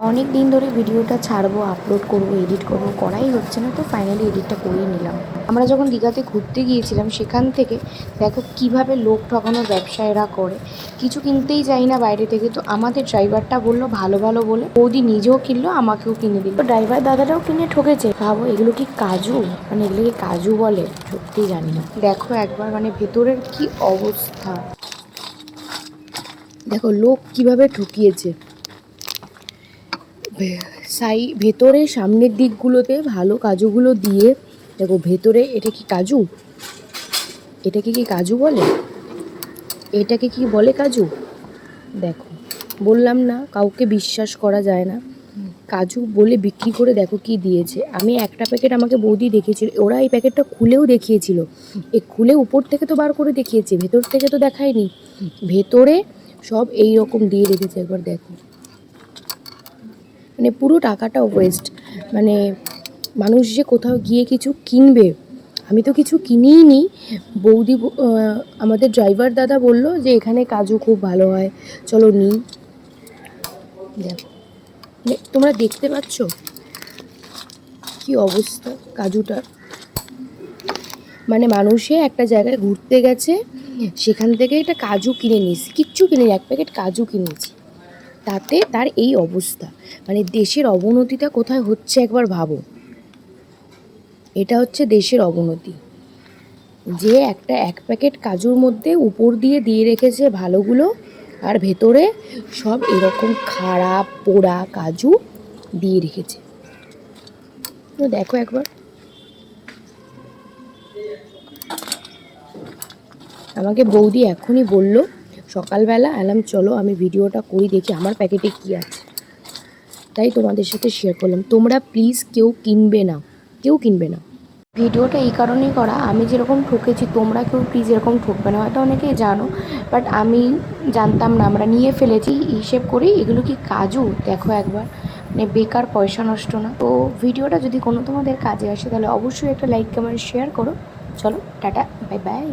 অনেক দিন ধরে ভিডিওটা ছাড়বো আপলোড করব এডিট করব, করাই হচ্ছে না, তো ফাইনালি এডিটটা করেই নিলাম। আমরা যখন দীঘাতে ঘুরতে গিয়েছিলাম, সেখান থেকে দেখো কীভাবে লোক ঠকানোর ব্যবসা এরা করে। কিছু কিনতেই যাই না বাইরে থেকে, তো আমাদের ড্রাইভারটা বলল, ভালো ভালো বলে। বৌদি নিজেও কিনলো, আমাকেও কিনে দিল। ড্রাইভার দাদাটাও কিনে ঠকেছে। ভাবো, এগুলো কি কাজু? মানে এগুলো কি কাজু বলে? সত্যিই জানি না। দেখো একবার মানে ভেতরের কি অবস্থা। দেখো লোক কীভাবে ঠকিয়েছে। সাই, ভেতরে সামনের দিকগুলোতে ভালো কাজুগুলো দিয়ে, দেখো ভেতরে এটা কি কাজু? এটাকে কি কাজু বলে? এটাকে কি বলে কাজু? দেখো, বললাম না, কাউকে বিশ্বাস করা যায় না। কাজু বলে বিক্রি করে দেখো কি দিয়েছে। আমি একটা প্যাকেট আমাকে বৌদি দেখিয়েছিল, ওরা এই প্যাকেটটা খুলেও দেখিয়েছিল। এ খুলে উপর থেকে তো বার করে দেখিয়েছে, ভেতর থেকে তো দেখায়নি। ভেতরে সব এই রকম দিয়ে রেখেছে, একবার দেখো। মানে পুরো টাকাটা ওয়েস্ট মানে মানুষ যে কোথাও গিয়ে কিছু কিনবে, আমি তো কিছু কিনিই নি। বৌদি আমাদের ড্রাইভার দাদা বলল যে এখানে কাজু খুব ভালো হয়। চলো নিই মানে তোমরা দেখতে পাচ্ছ? কি অবস্থা কাজুটার মানে মানুষে একটা জায়গায় ঘুরতে গেছে, সেখান থেকে একটা কাজু কিনে নিয়েছি। কিচ্ছু কিনে এক প্যাকেট কাজু কিনেছি। তাতে তার এই অবস্থা। মানে দেশের অবনতিটা কোথায় হচ্ছে একবার ভাবো। এটা হচ্ছে দেশের অবনতি। যে একটা এক প্যাকেট কাজুর মধ্যে উপর দিয়ে দিয়ে রেখেছে ভালোগুলো, আর ভেতরে সব এরকম খারাপ পোড়া কাজু দিয়ে রেখেছে। দেখো একবার। আমাকে বৌদি এখনই বলল সকালবেলা অ্যালাম চলো আমি ভিডিওটা করি, দেখি আমার প্যাকেটে কী আছে। তাই তোমাদের সাথে শেয়ার করলাম। তোমরা প্লিজ কেউ কিনবে না। কেউ কিনবে না। ভিডিওটা এই কারণেই করা, আমি যেরকম ঠকেছি, তোমরা কেউ প্লিজ এরকম ঠকবে না। হয়তো অনেকেই জানো বাট আমি জানতাম না, আমরা নিয়ে ফেলেছি, হিসেব করি, এগুলো কি কাজু? দেখো একবার। মানে বেকার, পয়সা নষ্ট না। তো ভিডিওটা যদি কোনো তোমাদের কাজে আসে, তাহলে অবশ্যই একটা লাইক কমেন্ট শেয়ার করো। চলো, টাটা বাই বাই